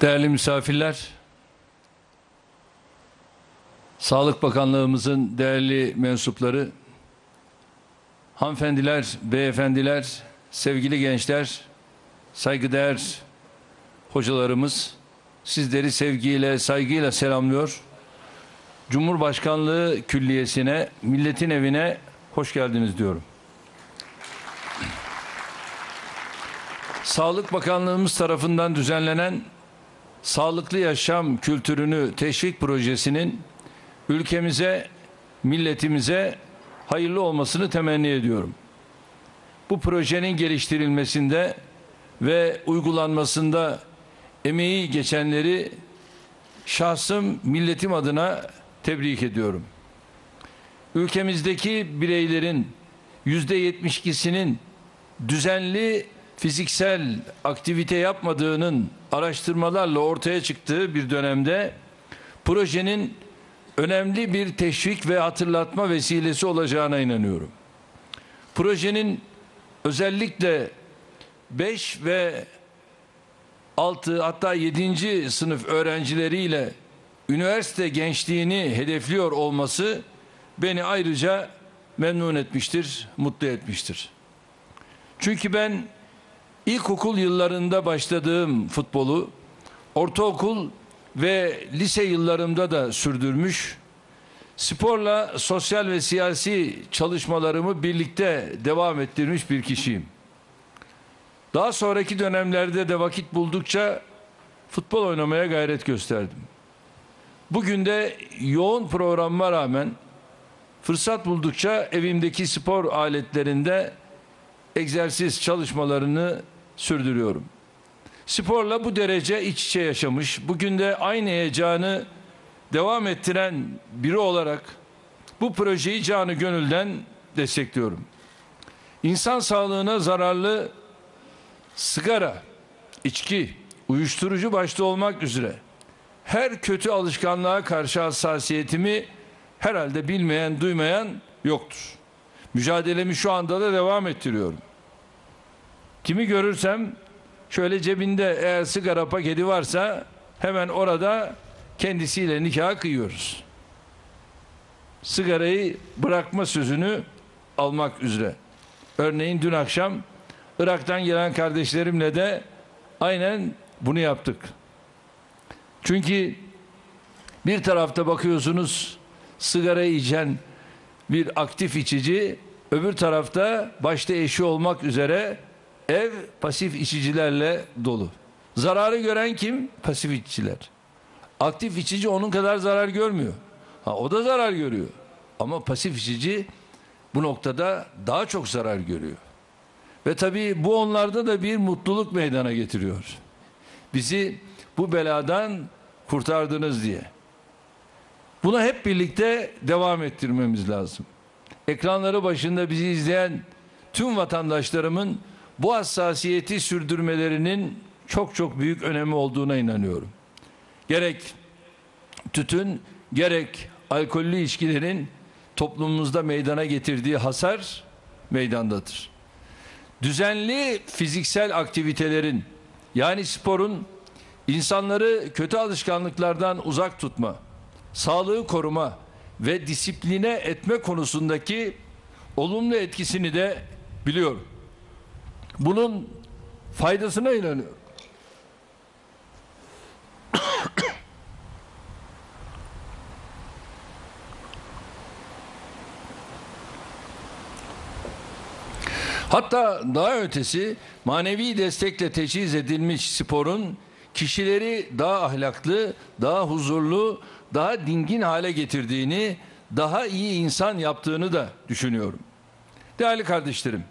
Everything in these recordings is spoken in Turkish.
Değerli misafirler, Sağlık Bakanlığımızın değerli mensupları, hanımefendiler, beyefendiler, sevgili gençler, saygıdeğer hocalarımız, sizleri sevgiyle, saygıyla selamlıyor. Cumhurbaşkanlığı Külliyesi'ne, milletin evine hoş geldiniz diyorum. Sağlık Bakanlığımız tarafından düzenlenen Sağlıklı Yaşam Kültürünü Teşvik Projesi'nin ülkemize, milletimize hayırlı olmasını temenni ediyorum. Bu projenin geliştirilmesinde ve uygulanmasında emeği geçenleri şahsım milletim adına tebrik ediyorum. Ülkemizdeki bireylerin yüzde 72'sinin düzenli fiziksel aktivite yapmadığının araştırmalarla ortaya çıktığı bir dönemde projenin önemli bir teşvik ve hatırlatma vesilesi olacağına inanıyorum. Projenin özellikle 5 ve 6 hatta 7. sınıf öğrencileriyle üniversite gençliğini hedefliyor olması beni ayrıca memnun etmiştir, mutlu etmiştir. Çünkü ben ilkokul yıllarında başladığım futbolu ortaokul ve lise yıllarımda da sürdürmüş. Sporla sosyal ve siyasi çalışmalarımı birlikte devam ettirmiş bir kişiyim. Daha sonraki dönemlerde de vakit buldukça futbol oynamaya gayret gösterdim. Bugün de yoğun programıma rağmen fırsat buldukça evimdeki spor aletlerinde egzersiz çalışmalarını sürdürüyorum. Sporla bu derece iç içe yaşamış, bugün de aynı heyecanı devam ettiren biri olarak bu projeyi canı gönülden destekliyorum. İnsan sağlığına zararlı sigara, içki, uyuşturucu başta olmak üzere her kötü alışkanlığa karşı hassasiyetimi herhalde bilmeyen, duymayan yoktur. Mücadelemi şu anda da devam ettiriyorum. Kimi görürsem şöyle cebinde eğer sigara paketi varsa hemen orada kendisiyle nikah kıyıyoruz. Sigarayı bırakma sözünü almak üzere. Örneğin dün akşam Irak'tan gelen kardeşlerimle de aynen bunu yaptık. Çünkü bir tarafta bakıyorsunuz sigara içen bir aktif içici, öbür tarafta başta eşi olmak üzere ev pasif içicilerle dolu. Zararı gören kim? Pasif içiciler. Aktif içici onun kadar zarar görmüyor. Ha, o da zarar görüyor. Ama pasif içici bu noktada daha çok zarar görüyor. Ve tabii bu onlarda da bir mutluluk meydana getiriyor. Bizi bu beladan kurtardınız diye. Buna hep birlikte devam ettirmemiz lazım. Ekranları başında bizi izleyen tüm vatandaşlarımın bu hassasiyeti sürdürmelerinin çok çok büyük önemi olduğuna inanıyorum. Gerek tütün gerek alkollü içkilerin toplumumuzda meydana getirdiği hasar meydandadır. Düzenli fiziksel aktivitelerin yani sporun insanları kötü alışkanlıklardan uzak tutma, sağlığı koruma ve disipline etme konusundaki olumlu etkisini de biliyorum. Bunun faydasına inanıyorum. Hatta daha ötesi manevi destekle teçhiz edilmiş sporun kişileri daha ahlaklı, daha huzurlu, daha dingin hale getirdiğini, daha iyi insan yaptığını da düşünüyorum. Değerli kardeşlerim,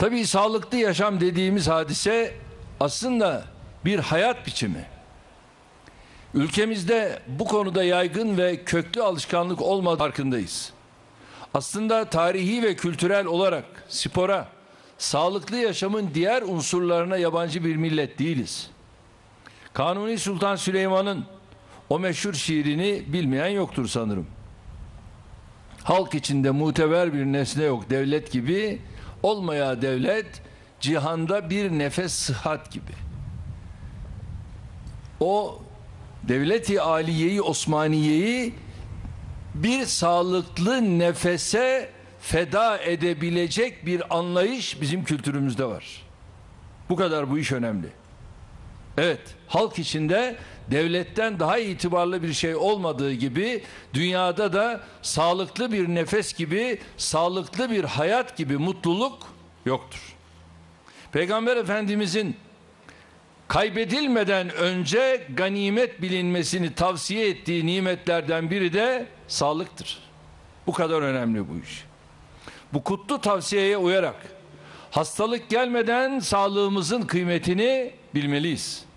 tabii sağlıklı yaşam dediğimiz hadise aslında bir hayat biçimi. Ülkemizde bu konuda yaygın ve köklü alışkanlık olmadığı farkındayız. Aslında tarihi ve kültürel olarak spora, sağlıklı yaşamın diğer unsurlarına yabancı bir millet değiliz. Kanuni Sultan Süleyman'ın o meşhur şiirini bilmeyen yoktur sanırım. Halk içinde muteber bir nesne yok devlet gibi, olmaya devlet cihanda bir nefes sıhhat gibi. o devleti aliyeyi Osmaniye'yi bir sağlıklı nefese feda edebilecek bir anlayış bizim kültürümüzde var. Bu kadar bu iş önemli. Evet, halk içinde devletten daha itibarlı bir şey olmadığı gibi dünyada da sağlıklı bir nefes gibi, sağlıklı bir hayat gibi mutluluk yoktur. Peygamber Efendimizin kaybedilmeden önce ganimet bilinmesini tavsiye ettiği nimetlerden biri de sağlıktır. Bu kadar önemli bu iş. Bu kutlu tavsiyeye uyarak hastalık gelmeden sağlığımızın kıymetini bilmeliyiz.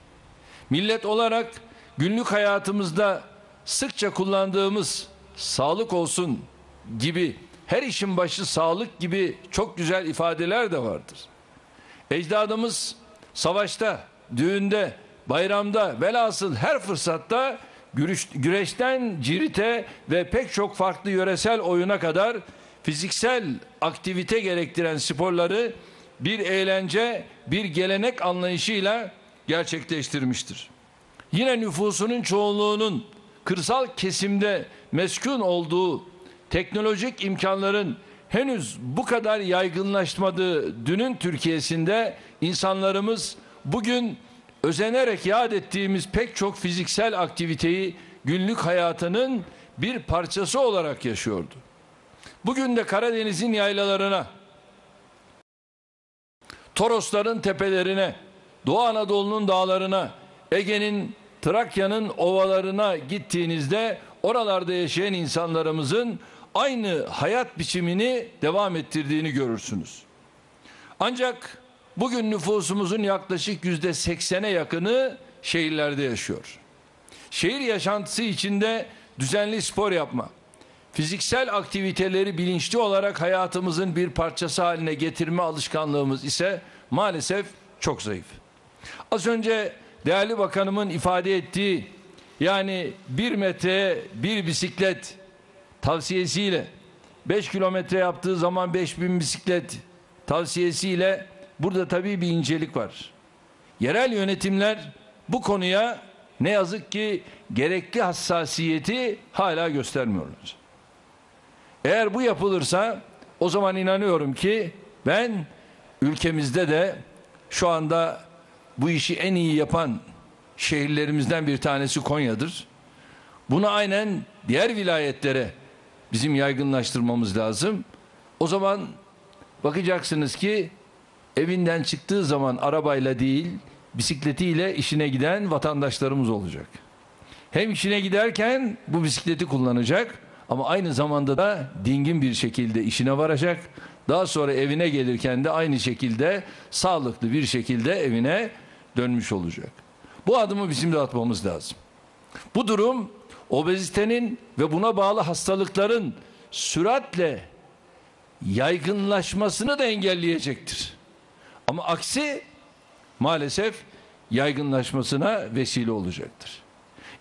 Millet olarak günlük hayatımızda sıkça kullandığımız sağlık olsun gibi her işin başı sağlık gibi çok güzel ifadeler de vardır. Ecdadımız savaşta, düğünde, bayramda, velhasıl her fırsatta güreş, güreşten cirite ve pek çok farklı yöresel oyuna kadar fiziksel aktivite gerektiren sporları bir eğlence, bir gelenek anlayışıyla gerçekleştirmiştir. Yine nüfusunun çoğunluğunun kırsal kesimde meskun olduğu teknolojik imkanların henüz bu kadar yaygınlaşmadığı dünün Türkiye'sinde insanlarımız bugün özenerek yad ettiğimiz pek çok fiziksel aktiviteyi günlük hayatının bir parçası olarak yaşıyordu. Bugün de Karadeniz'in yaylalarına, Torosların tepelerine, Doğu Anadolu'nun dağlarına, Ege'nin, Trakya'nın ovalarına gittiğinizde oralarda yaşayan insanlarımızın aynı hayat biçimini devam ettirdiğini görürsünüz. Ancak bugün nüfusumuzun yaklaşık yüzde seksene yakını şehirlerde yaşıyor. Şehir yaşantısı içinde düzenli spor yapma, fiziksel aktiviteleri bilinçli olarak hayatımızın bir parçası haline getirme alışkanlığımız ise maalesef çok zayıf. Az önce değerli bakanımın ifade ettiği yani bir metre bir bisiklet tavsiyesiyle 5 kilometre yaptığı zaman 5000 bisiklet tavsiyesiyle burada tabii bir incelik var. Yerel yönetimler bu konuya ne yazık ki gerekli hassasiyeti hala göstermiyorlar. Eğer bu yapılırsa o zaman inanıyorum ki ben ülkemizde de şu anda bu işi en iyi yapan şehirlerimizden bir tanesi Konya'dır. Bunu aynen diğer vilayetlere bizim yaygınlaştırmamız lazım. O zaman bakacaksınız ki evinden çıktığı zaman arabayla değil bisikletiyle işine giden vatandaşlarımız olacak. Hem işine giderken bu bisikleti kullanacak ama aynı zamanda da dingin bir şekilde işine varacak. Daha sonra evine gelirken de aynı şekilde sağlıklı bir şekilde evine dönmüş olacak. Bu adımı bizim de atmamız lazım. Bu durum obezitenin ve buna bağlı hastalıkların süratle yaygınlaşmasını da engelleyecektir. Ama aksi maalesef yaygınlaşmasına vesile olacaktır.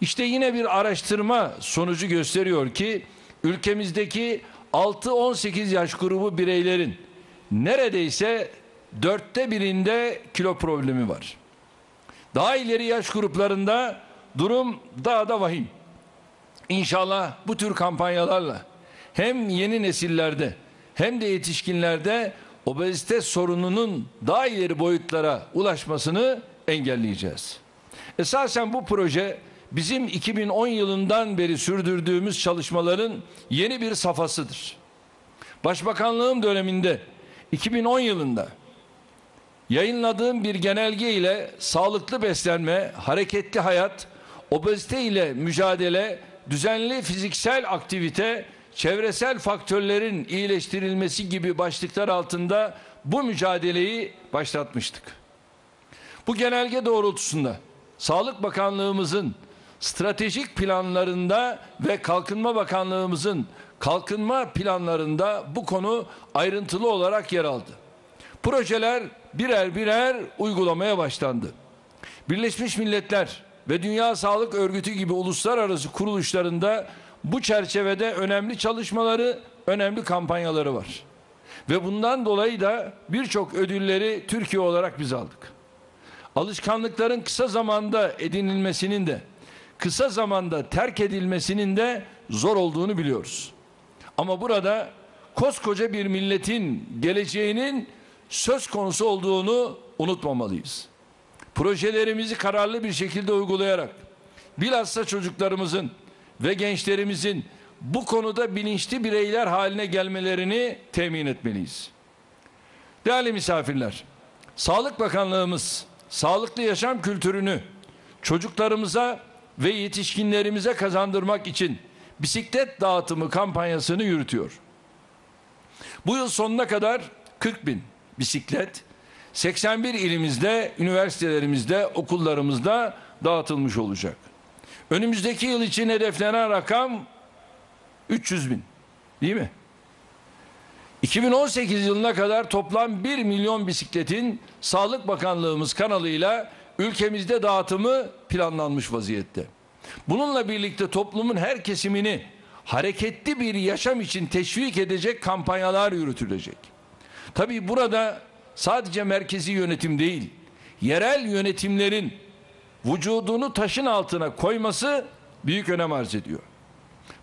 İşte yine bir araştırma sonucu gösteriyor ki ülkemizdeki 6-18 yaş grubu bireylerin neredeyse dörtte birinde kilo problemi var. Daha ileri yaş gruplarında durum daha da vahim. İnşallah bu tür kampanyalarla hem yeni nesillerde hem de yetişkinlerde obezite sorununun daha ileri boyutlara ulaşmasını engelleyeceğiz. Esasen bu proje bizim 2010 yılından beri sürdürdüğümüz çalışmaların yeni bir safhasıdır. Başbakanlığım döneminde 2010 yılında yayınladığım bir genelge ile sağlıklı beslenme, hareketli hayat, obezite ile mücadele, düzenli fiziksel aktivite, çevresel faktörlerin iyileştirilmesi gibi başlıklar altında bu mücadeleyi başlatmıştık. Bu genelge doğrultusunda Sağlık Bakanlığımızın stratejik planlarında ve Kalkınma Bakanlığımızın kalkınma planlarında bu konu ayrıntılı olarak yer aldı. Projeler birer birer uygulamaya başlandı. Birleşmiş Milletler ve Dünya Sağlık Örgütü gibi uluslararası kuruluşlarında bu çerçevede önemli çalışmaları, önemli kampanyaları var. Ve bundan dolayı da birçok ödülleri Türkiye olarak biz aldık. alışkanlıkların kısa zamanda edinilmesinin de kısa zamanda terk edilmesinin de zor olduğunu biliyoruz. Ama burada koskoca bir milletin geleceğinin söz konusu olduğunu unutmamalıyız. Projelerimizi kararlı bir şekilde uygulayarak bilhassa çocuklarımızın ve gençlerimizin bu konuda bilinçli bireyler haline gelmelerini temin etmeliyiz. Değerli misafirler, Sağlık Bakanlığımız sağlıklı yaşam kültürünü çocuklarımıza ve yetişkinlerimize kazandırmak için bisiklet dağıtımı kampanyasını yürütüyor. Bu yıl sonuna kadar 40 bin bisiklet 81 ilimizde, üniversitelerimizde, okullarımızda dağıtılmış olacak. Önümüzdeki yıl için hedeflenen rakam 300 bin. Değil mi? 2018 yılına kadar toplam 1 milyon bisikletin Sağlık Bakanlığımız kanalıyla ülkemizde dağıtımı planlanmış vaziyette. Bununla birlikte toplumun her kesimini hareketli bir yaşam için teşvik edecek kampanyalar yürütülecek. Tabii burada sadece merkezi yönetim değil, yerel yönetimlerin vücudunu taşın altına koyması büyük önem arz ediyor.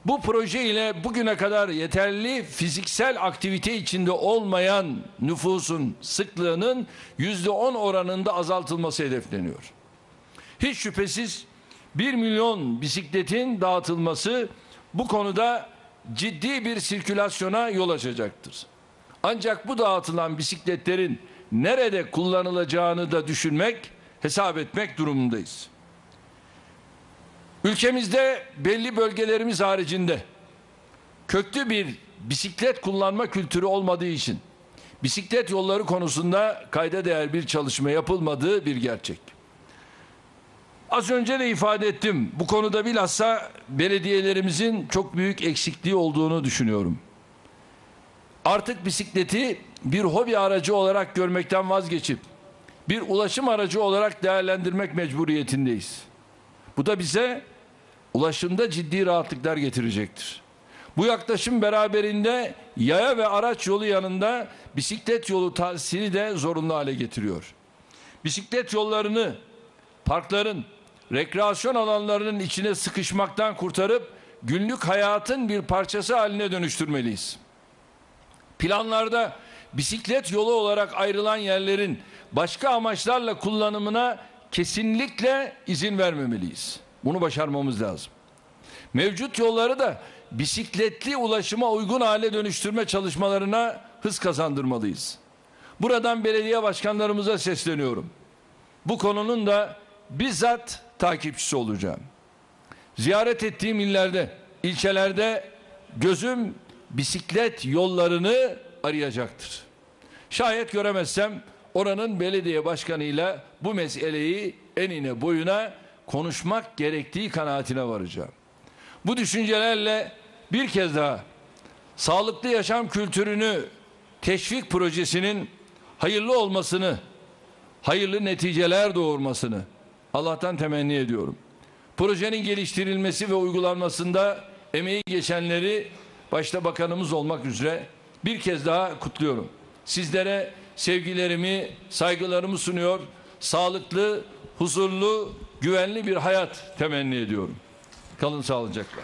Bu proje ile bugüne kadar yeterli fiziksel aktivite içinde olmayan nüfusun sıklığının yüzde on oranında azaltılması hedefleniyor. Hiç şüphesiz 1 milyon bisikletin dağıtılması bu konuda ciddi bir sirkülasyona yol açacaktır. Ancak bu dağıtılan bisikletlerin nerede kullanılacağını da düşünmek, hesap etmek durumundayız. Ülkemizde belli bölgelerimiz haricinde köklü bir bisiklet kullanma kültürü olmadığı için bisiklet yolları konusunda kayda değer bir çalışma yapılmadığı bir gerçek. Az önce de ifade ettim. Bu konuda bilhassa belediyelerimizin çok büyük eksikliği olduğunu düşünüyorum. Artık bisikleti bir hobi aracı olarak görmekten vazgeçip bir ulaşım aracı olarak değerlendirmek mecburiyetindeyiz. Bu da bize ulaşımda ciddi rahatlıklar getirecektir. Bu yaklaşım beraberinde yaya ve araç yolu yanında bisiklet yolu tahsili de zorunlu hale getiriyor. Bisiklet yollarını parkların, rekreasyon alanlarının içine sıkışmaktan kurtarıp günlük hayatın bir parçası haline dönüştürmeliyiz. Planlarda bisiklet yolu olarak ayrılan yerlerin başka amaçlarla kullanımına kesinlikle izin vermemeliyiz. Bunu başarmamız lazım. Mevcut yolları da bisikletli ulaşıma uygun hale dönüştürme çalışmalarına hız kazandırmalıyız. Buradan belediye başkanlarımıza sesleniyorum. Bu konunun da bizzat takipçisi olacağım. Ziyaret ettiğim illerde, ilçelerde gözüm bisiklet yollarını arayacaktır. Şayet göremezsem oranın belediye başkanıyla bu meseleyi enine boyuna konuşmak gerektiği kanaatine varacağım. Bu düşüncelerle bir kez daha sağlıklı yaşam kültürünü teşvik projesinin hayırlı olmasını, hayırlı neticeler doğurmasını Allah'tan temenni ediyorum. Projenin geliştirilmesi ve uygulanmasında emeği geçenleri başta bakanımız olmak üzere bir kez daha kutluyorum. Sizlere sevgilerimi, saygılarımı sunuyor. Sağlıklı, huzurlu, güvenli bir hayat temenni ediyorum. Kalın sağlıcakla.